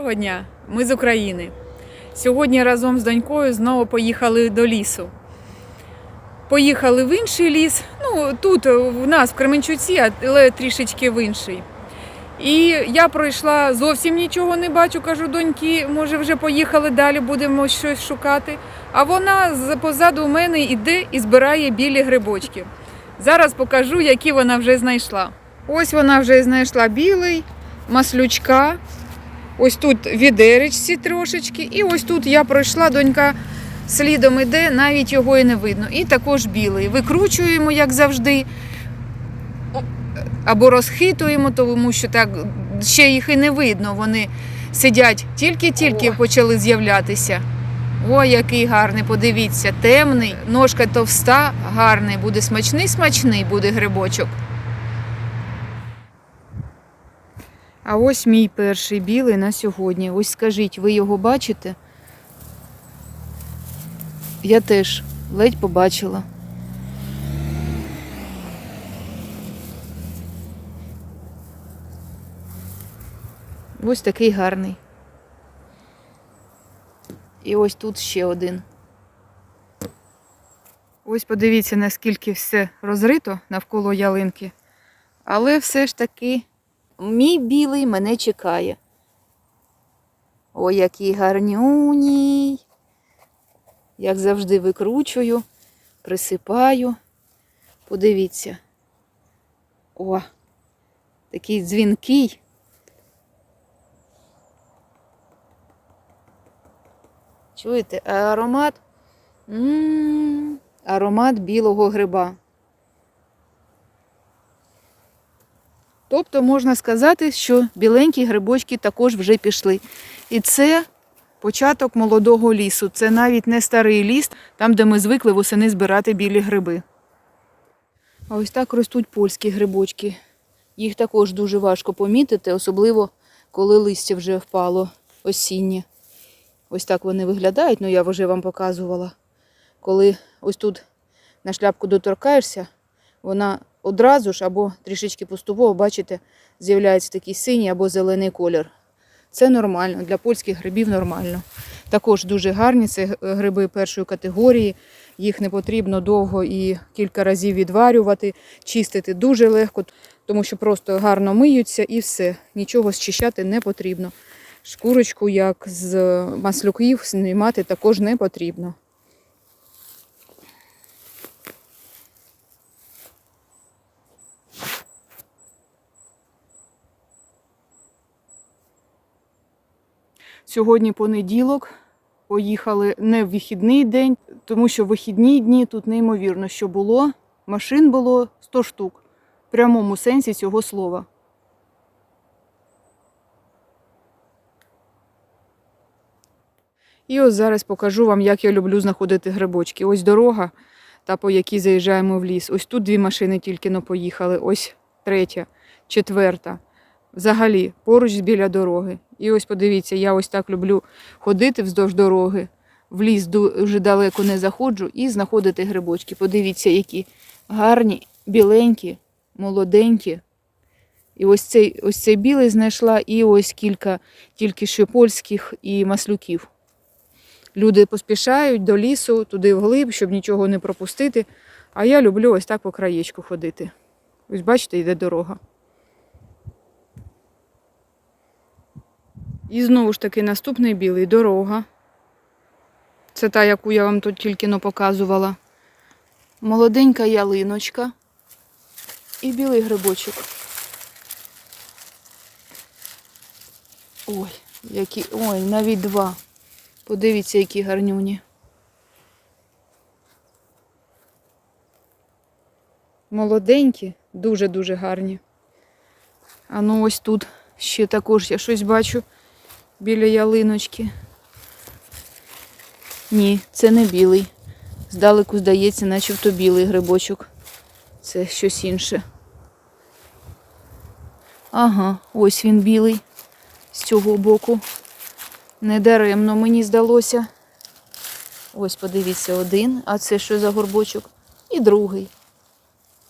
Доброго дня, ми з України. Сьогодні разом з донькою знову поїхали до лісу. Поїхали в інший ліс, ну тут в нас в Кременчуці, але трішечки в інший. І я пройшла, зовсім нічого не бачу, кажу доньки, може вже поїхали далі, будемо щось шукати. А вона позаду мене йде і збирає білі грибочки. Зараз покажу, які вона вже знайшла. Ось вона вже знайшла білий, маслючка. Ось тут відеречці трошечки. І ось тут я пройшла, донька слідом іде, навіть його і не видно. І також білий. Викручуємо, як завжди. Або розхитуємо, тому що так ще їх і не видно. Вони сидять, тільки-тільки почали з'являтися. О, який гарний, подивіться, темний, ножка товста, гарний, буде смачний, смачний буде грибочок. А ось мій перший білий на сьогодні. Ось скажіть, ви його бачите? Я теж ледь побачила. Ось такий гарний. І ось тут ще один. Ось подивіться, наскільки все розрито навколо ялинки. Але все ж таки Мій білий мене чекає. Ой, який гарнюній. Як завжди викручую, присипаю. Подивіться. О, такий дзвінкий. Чуєте, аромат? М-м, аромат білого гриба. Тобто можна сказати, що біленькі грибочки також вже пішли. І це початок молодого лісу. Це навіть не старий ліс, там, де ми звикли восени збирати білі гриби. А ось так ростуть польські грибочки. Їх також дуже важко помітити, особливо коли листя вже впало осіннє. Ось так вони виглядають, ну я вже вам показувала. Коли ось тут на шляпку доторкаєшся, вона одразу ж або трішечки поступово, бачите, з'являється такий синій або зелений колір. Це нормально, для польських грибів нормально. Також дуже гарні, це гриби першої категорії. Їх не потрібно довго і кілька разів відварювати, чистити дуже легко, тому що просто гарно миються і все. Нічого зчищати не потрібно. Шкурочку, як з маслюків, знімати також не потрібно. Сьогодні понеділок. Поїхали не в вихідний день, тому що в вихідні дні тут неймовірно, що було. Машин було 100 штук в прямому сенсі цього слова. І ось зараз покажу вам, як я люблю знаходити грибочки. Ось дорога, та по якій заїжджаємо в ліс. Ось тут дві машини тільки но поїхали, ось третя, четверта. Взагалі, поруч біля дороги. І ось подивіться, я ось так люблю ходити вздовж дороги. В ліс дуже далеко не заходжу і знаходити грибочки. Подивіться, які гарні, біленькі, молоденькі. І ось цей, ось цей білий знайшла, і ось кілька тільки що польських і маслюків. Люди поспішають до лісу, туди вглиб, щоб нічого не пропустити. А я люблю ось так по краєчку ходити. Ось бачите, йде дорога. І знову ж таки наступний білий дорога. Це та, яку я вам тут тільки но показувала. Молоденька ялиночка і білий грибочок. Ой, які. Ой, навіть два. Подивіться, які гарнюні. Молоденькі, дуже-дуже гарні. А ну ось тут ще також я щось бачу біля ялиночки. Ні, це не білий. Здалеку здається, начебто білий грибочок. Це щось інше. Ага, ось він білий з цього боку. Недаремно мені здалося. Ось подивіться, один, а це що за горбочок? І другий.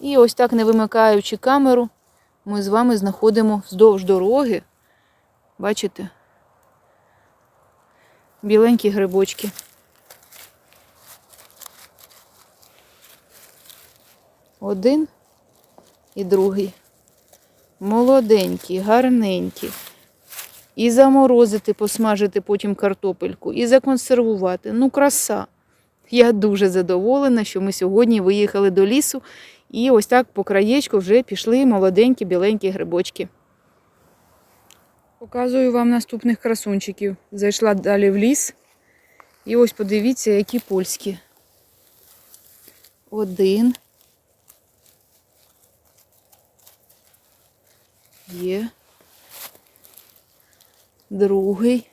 І ось так, не вимикаючи камеру, ми з вами знаходимо вздовж дороги. Бачите? Біленькі грибочки. Один і другий. Молоденькі, гарненькі. І заморозити, посмажити потім картопельку, і законсервувати. Ну, краса. Я дуже задоволена, що ми сьогодні виїхали до лісу і ось так по краєчку вже пішли молоденькі біленькі грибочки. Показую вам наступних красунчиків. Зайшла далі в ліс. І ось подивіться, які польські. Один. Є. Другий.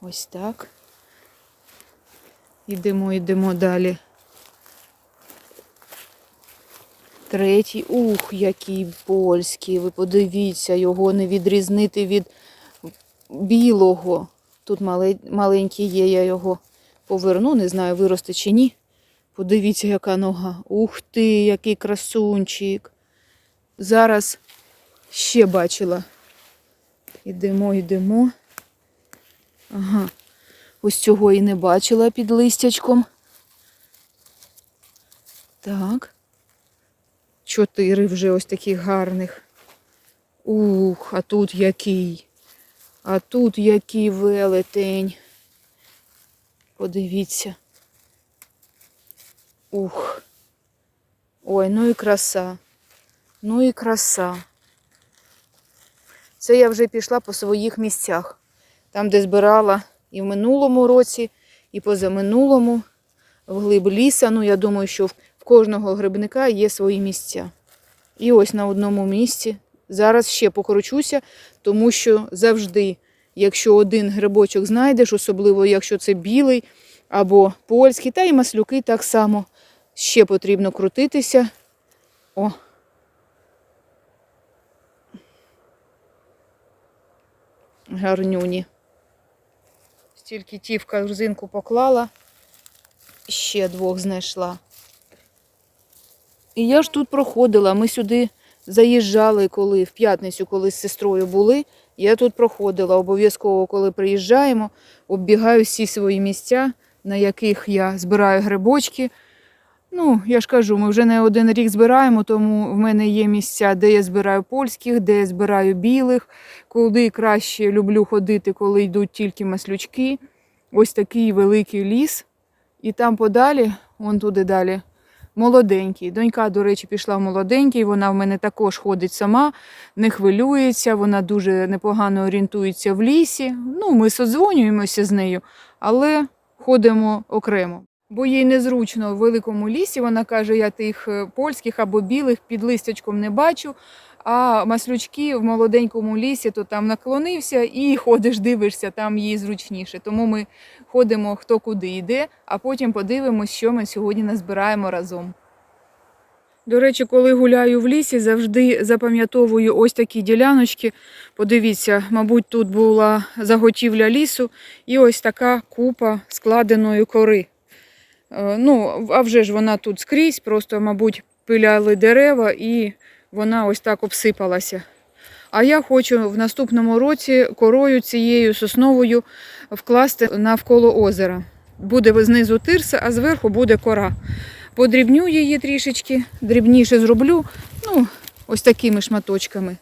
Ось так. Йдемо, йдемо далі. Третій. Ух, який польський. Ви подивіться, його не відрізнити від білого. Тут маленький є, я його поверну, не знаю, виросте чи ні. Подивіться, яка нога. Ух ти, який красунчик. Зараз ще бачила. Йдемо, йдемо. Ага. Ось цього і не бачила під листячком. Так. Чотири вже ось таких гарних. Ух, а тут який. А тут який велетень. Подивіться. Ух. Ой, ну і краса. Ну і краса. Це я вже пішла по своїх місцях. Там, де збирала і в минулому році, і позаминулому, в глиб ліса. Ну, я думаю, що в в кожного грибника є свої місця. І ось на одному місці. Зараз ще покручуся, тому що завжди, якщо один грибочок знайдеш, особливо якщо це білий або польський, та й маслюки так само, ще потрібно крутитися. О. Гарнюні. Стільки ті в корзинку поклала, ще двох знайшла. І я ж тут проходила. Ми сюди заїжджали, коли в п'ятницю, коли з сестрою були. Я тут проходила. Обов'язково, коли приїжджаємо, оббігаю всі свої місця, на яких я збираю грибочки. Ну, я ж кажу, ми вже не один рік збираємо, тому в мене є місця, де я збираю польських, де я збираю білих, куди краще люблю ходити, коли йдуть тільки маслючки. Ось такий великий ліс. І там подалі, вон туди далі, молоденький. Донька, до речі, пішла в молоденький. Вона в мене також ходить сама, не хвилюється, вона дуже непогано орієнтується в лісі. Ну, ми созвонюємося з нею, але ходимо окремо. Бо їй незручно в великому лісі. Вона каже, я тих е, польських або білих під листячком не бачу. А маслючки в молоденькому лісі, то там наклонився і ходиш, дивишся, там їй зручніше. Тому ми ходимо хто куди йде, а потім подивимось, що ми сьогодні назбираємо разом. До речі, коли гуляю в лісі, завжди запам'ятовую ось такі діляночки. Подивіться, мабуть, тут була заготівля лісу і ось така купа складеної кори. Е, Ну, а вже ж вона тут скрізь, просто, мабуть, пиляли дерева і вона ось так обсипалася. А я хочу в наступному році корою цією сосновою вкласти навколо озера. Буде знизу тирса, а зверху буде кора. Подрібню її трішечки, дрібніше зроблю, ну, ось такими шматочками.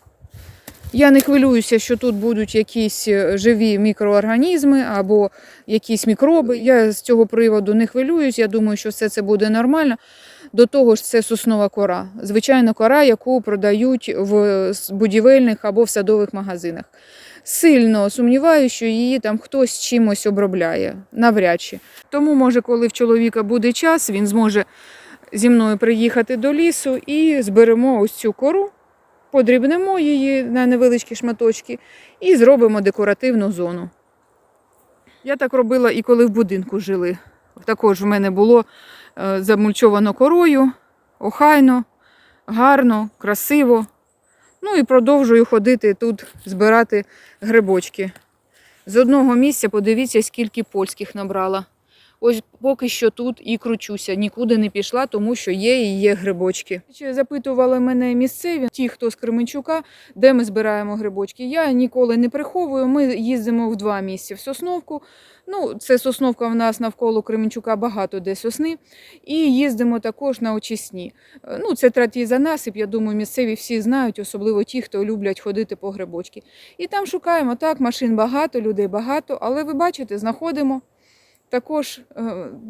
Я не хвилююся, що тут будуть якісь е, живі мікроорганізми або якісь мікроби. Я з цього приводу не хвилююсь. Я думаю, що все це буде нормально. До того ж, це соснова кора. Звичайно, кора, яку продають в будівельних або в садових магазинах. Сильно сумніваюся, що її там хтось чимось обробляє. Навряд чи. Тому, може, коли в чоловіка буде час, він зможе зі мною приїхати до лісу і зберемо ось цю кору, подрібнемо її на невеличкі шматочки і зробимо декоративну зону. Я так робила і коли в будинку жили. Також в мене було е, замульчовано корою, охайно, гарно, красиво. Ну і продовжую ходити тут, збирати грибочки. З одного місця подивіться, скільки польських набрала. Ось поки що тут і кручуся, нікуди не пішла, тому що є і є грибочки. Запитували мене місцеві, ті, хто з Кременчука, де ми збираємо грибочки. Я ніколи не приховую. Ми їздимо в два місця в Сосновку. Ну, це Сосновка в нас навколо Кременчука багато де сосни. І їздимо також на очисні. Е, Ну, це за насип. Я думаю, місцеві всі знають, особливо ті, хто люблять ходити по грибочки. І там шукаємо так, машин багато, людей багато, але ви бачите, знаходимо. Також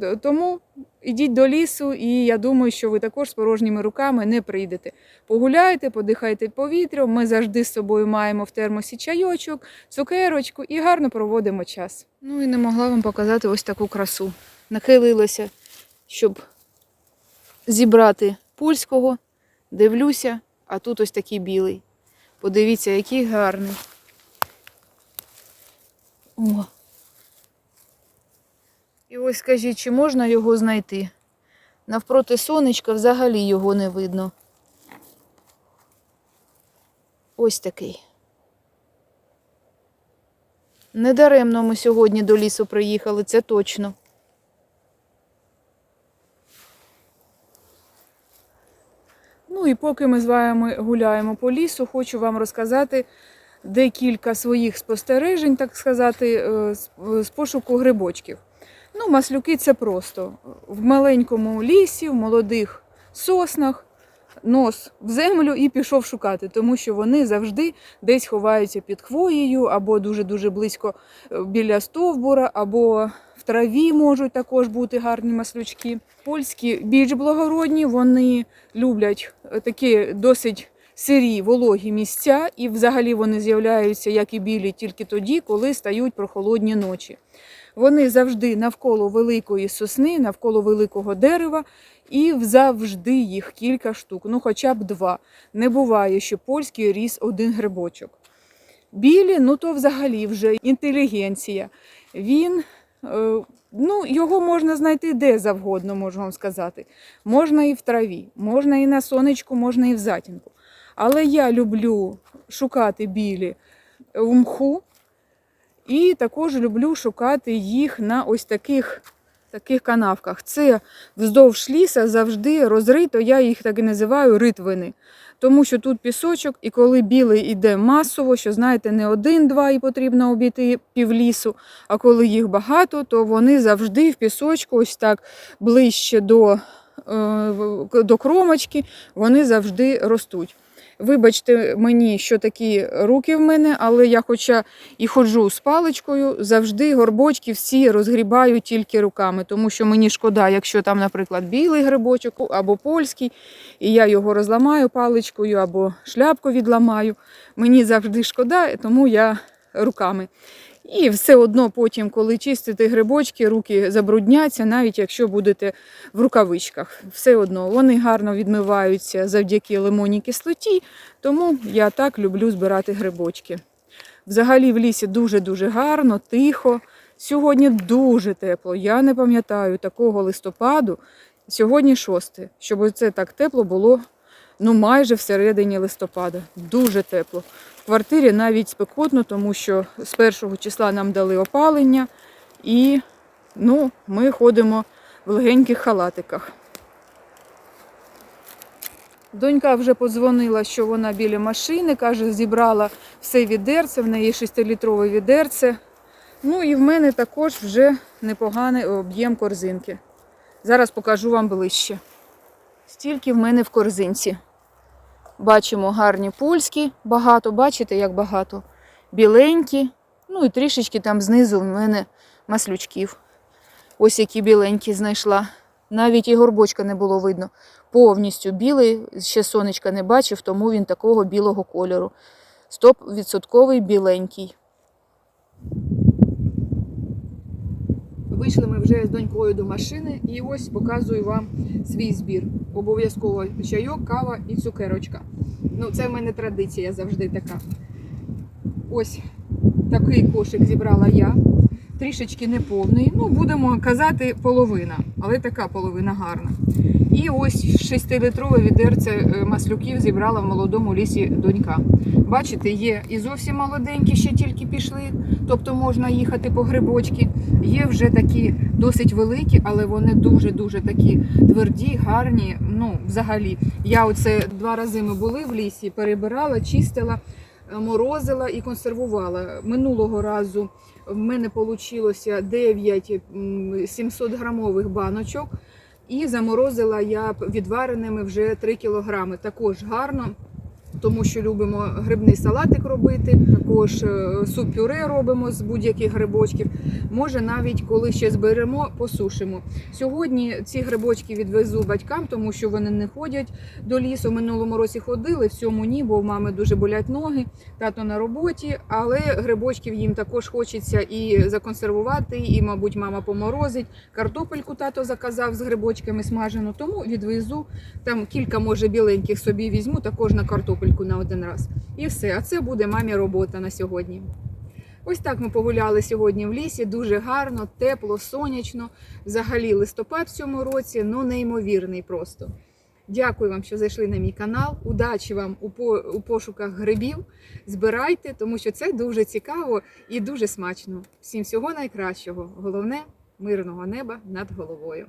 е, тому ідіть до лісу, і я думаю, що ви також з порожніми руками не прийдете. Погуляйте, подихайте повітрям. Ми завжди з собою маємо в термосі чайочок, цукерочку і гарно проводимо час. Ну і не могла вам показати ось таку красу. Нахилилася, щоб зібрати польського. Дивлюся, а тут ось такий білий. Подивіться, який гарний. О. І ось скажіть, чи можна його знайти? Навпроти сонечка взагалі його не видно. Ось такий. Недаремно ми сьогодні до лісу приїхали, це точно. Ну і поки ми з вами гуляємо по лісу, хочу вам розказати декілька своїх спостережень, так сказати, е, з- з пошуку грибочків. Ну, маслюки це просто. В маленькому лісі, в молодих соснах, нос в землю і пішов шукати, тому що вони завжди десь ховаються під хвоєю, або дуже-дуже близько е, біля стовбура, або в траві можуть також бути гарні маслючки. Польські більш благородні, вони люблять е, такі досить сирі, вологі місця, і взагалі вони з'являються, як і білі, тільки тоді, коли стають прохолодні ночі. Вони завжди навколо великої сосни, навколо великого дерева, і завжди їх кілька штук, ну хоча б два. Не буває, що польський ріс один грибочок. Білі, ну то взагалі вже інтелігенція. Він, е, ну, його можна знайти де завгодно, можу вам сказати. Можна і в траві, можна і на сонечку, можна і в затінку. Але я люблю шукати білі в мху, і також люблю шукати їх на ось таких, таких канавках. Це вздовж ліса завжди розрито, я їх так і називаю ритвини. Тому що тут пісочок, і коли білий іде масово, що знаєте, не один-два і потрібно обійти півлісу, а коли їх багато, то вони завжди в пісочку, ось так ближче до, е, до кромочки, вони завжди ростуть. Вибачте мені, що такі руки в мене, але я, хоча і ходжу з паличкою, завжди горбочки всі розгрібаю тільки руками, тому що мені шкода, якщо там, наприклад, білий грибочок або польський, і я його розламаю паличкою або шляпку відламаю. Мені завжди шкода, тому я руками. І все одно потім, коли чистите грибочки, руки забрудняться, навіть якщо будете в рукавичках. Все одно вони гарно відмиваються завдяки лимонній кислоті, тому я так люблю збирати грибочки. Взагалі в лісі дуже-дуже гарно, тихо. Сьогодні дуже тепло. Я не пам'ятаю такого листопаду. Сьогодні 6, щоб це так тепло було ну, майже всередині листопада. Дуже тепло. В квартирі навіть спекотно, тому що з першого числа нам дали опалення, і ну, ми ходимо в легеньких халатиках. Донька вже подзвонила, що вона біля машини, каже, зібрала все відерце, в неї 6-літрове відерце. Ну і в мене також вже непоганий об'єм корзинки. Зараз покажу вам ближче. Стільки в мене в корзинці. Бачимо гарні польські, багато, бачите, як багато. Біленькі, ну і трішечки там знизу в мене маслючків. Ось які біленькі знайшла. Навіть і горбочка не було видно. Повністю білий, ще сонечка не бачив, тому він такого білого кольору. Стоп-відсотковий біленький. Вийшли ми вже з донькою до машини і ось показую вам свій збір. Обов'язково чайок, кава і цукерочка. Ну, це в мене традиція завжди така. Ось такий кошик зібрала я. Трішечки неповний. Ну, будемо казати, половина, але така половина гарна. І ось 6-літрове відерце е, маслюків зібрала в молодому лісі донька. Бачите, є і зовсім молоденькі, ще тільки пішли, тобто можна їхати по грибочки. Є вже такі досить великі, але вони дуже-дуже такі тверді, гарні. Ну, взагалі, я оце два рази ми були в лісі, перебирала, чистила, морозила і консервувала. Минулого разу в мене вийшло 9 700 грамових баночок. І заморозила я відвареними вже 3 кілограми. Також гарно, тому що любимо грибний салатик робити. Також е, суп-пюре робимо з будь-яких грибочків. Може, навіть коли ще зберемо, посушимо. Сьогодні ці грибочки відвезу батькам, тому що вони не ходять до лісу. Минулому році ходили, в цьому ні, бо в мами дуже болять ноги, тато на роботі, але грибочків їм також хочеться і законсервувати, і, мабуть, мама поморозить. Картопельку тато заказав з грибочками смажену, тому відвезу. Там кілька, може, біленьких собі візьму, також на картопельку на один раз. І все. А це буде мамі робота на сьогодні. Ось так ми погуляли сьогодні в лісі. Дуже гарно, тепло, сонячно. Взагалі листопад в цьому році, ну неймовірний просто. Дякую вам, що зайшли на мій канал. Удачі вам у пошуках грибів. Збирайте, тому що це дуже цікаво і дуже смачно. Всім всього найкращого. Головне мирного неба над головою.